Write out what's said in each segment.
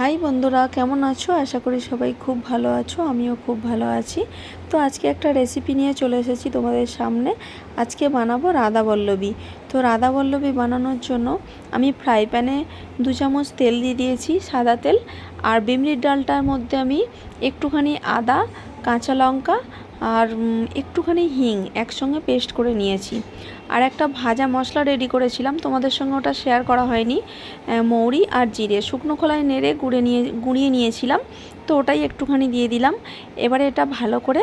High বন্ধুরা, কেমন আছো? আশা করি সবাই খুব ভালো আছো, আমিও খুব ভালো আছি। তো আজকে একটা রেসিপি নিয়ে চলে এসেছি তোমাদের সামনে। আজকে বানাবো রাধা বল্লবী। তো রাধা বল্লবী বানানোর জন্য আমি ফ্রাই প্যানে দু চামচ তেল দিয়ে দিয়েছি, সাদা তেল। আর বিমলির ডালটার মধ্যে আমি একটুখানি আদা, কাঁচা লঙ্কা আর একটুখানি হিং একসঙ্গে পেস্ট করে নিয়েছি। আর একটা ভাজা মশলা রেডি করেছিলাম, তোমাদের সঙ্গে ওটা শেয়ার করা হয়নি। মৌরি আর জিরে, শুকনো খোলায় নেড়ে গুঁড়ে নিয়ে, গুঁড়িয়ে নিয়েছিলাম। তো ওটাই একটুখানি দিয়ে দিলাম। এবারে এটা ভালো করে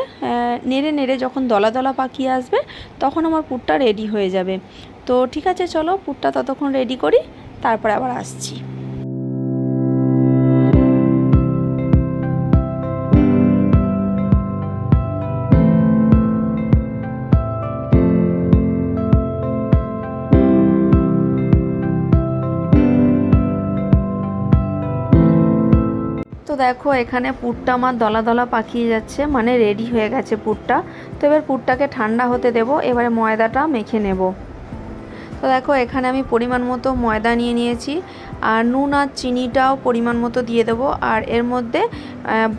নেড়ে নেড়ে যখন দলা দলা পাকিয়ে আসবে, তখন আমার পুরটা রেডি হয়ে যাবে। তো ঠিক আছে, চলো পুরটা ততক্ষণ রেডি করি, তারপরে আবার আসছি। দেখো, এখানে পুরটা আমার দলা দলা পাকিয়ে যাচ্ছে মানে রেডি হয়ে গেছে পুরটা। তো এবার পুরটাকে ঠান্ডা হতে দেব, এবারে ময়দাটা মেখে নেব। তো দেখো, এখানে আমি পরিমাণ মতো ময়দা নিয়ে নিয়েছি, আর নুন আর চিনিটাও পরিমাণ মতো দিয়ে দেবো, আর এর মধ্যে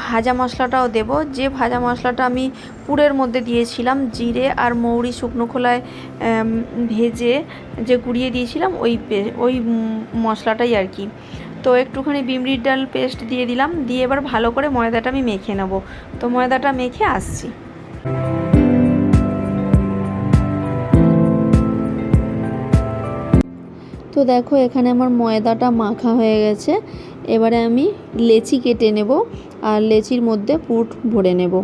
ভাজা মশলাটাও দেব। যে ভাজা মশলাটা আমি পুরের মধ্যে দিয়েছিলাম, জিরে আর মৌরি শুকনো খোলায় ভেজে যে গুঁড়িয়ে দিয়েছিলাম, ওই ওই মশলাটাই আর কি। তো একটুখানি বিমরির ডাল পেস্ট দিয়ে দিলাম, দিয়ে এবার ভালো করে ময়দাটা আমি মেখে নেব। তো ময়দাটা মেখে আসছি। তো দেখো, এখানে আমার ময়দাটা মাখা হয়ে গেছে। এবারে আমি লেচি কেটে নেব আর লেচির মধ্যে পুট ভরে নেব।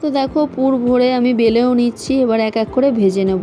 তো দেখো পুর ভরে আমি বেলেও নিচ্ছি এবার এক এক করে ভেজে নেব।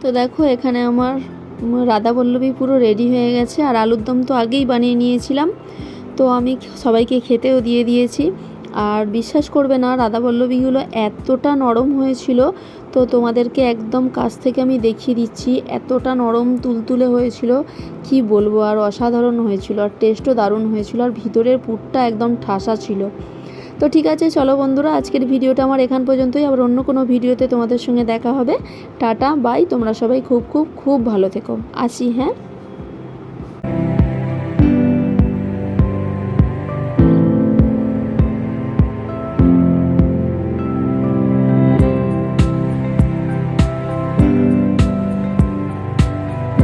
তো দেখো, এখানে আমার রাধা বল্লভী পুরো রেডি হয়ে গেছে আর আলুর দম তো আগেই বানিয়ে নিয়েছিলাম। তো আমি সবাইকে খেতেও দিয়ে দিয়েছি। আর বিশ্বাস করবে না রাধা বল্লভীগুলো এতটা নরম হয়েছিল, তো তোমাদেরকে একদম কাছ থেকে আমি দেখিয়ে দিচ্ছি, এতটা নরম তুলতুলে হয়েছিল, কি বলব, আর অসাধারণ হয়েছিল, আর টেস্টও দারুণ হয়েছিল, আর ভিতরের পুরটা একদম ঠাসা ছিল। তো ঠিক আছে, চলো বন্ধুরা, আজকের ভিডিওটা আমার এখান পর্যন্তই। আবার অন্য কোনো ভিডিওতে তোমাদের সঙ্গে দেখা হবে। টাটা, বাই। তোমরা সবাই খুব খুব খুব ভালো থেকো। আসি হ্যাঁ?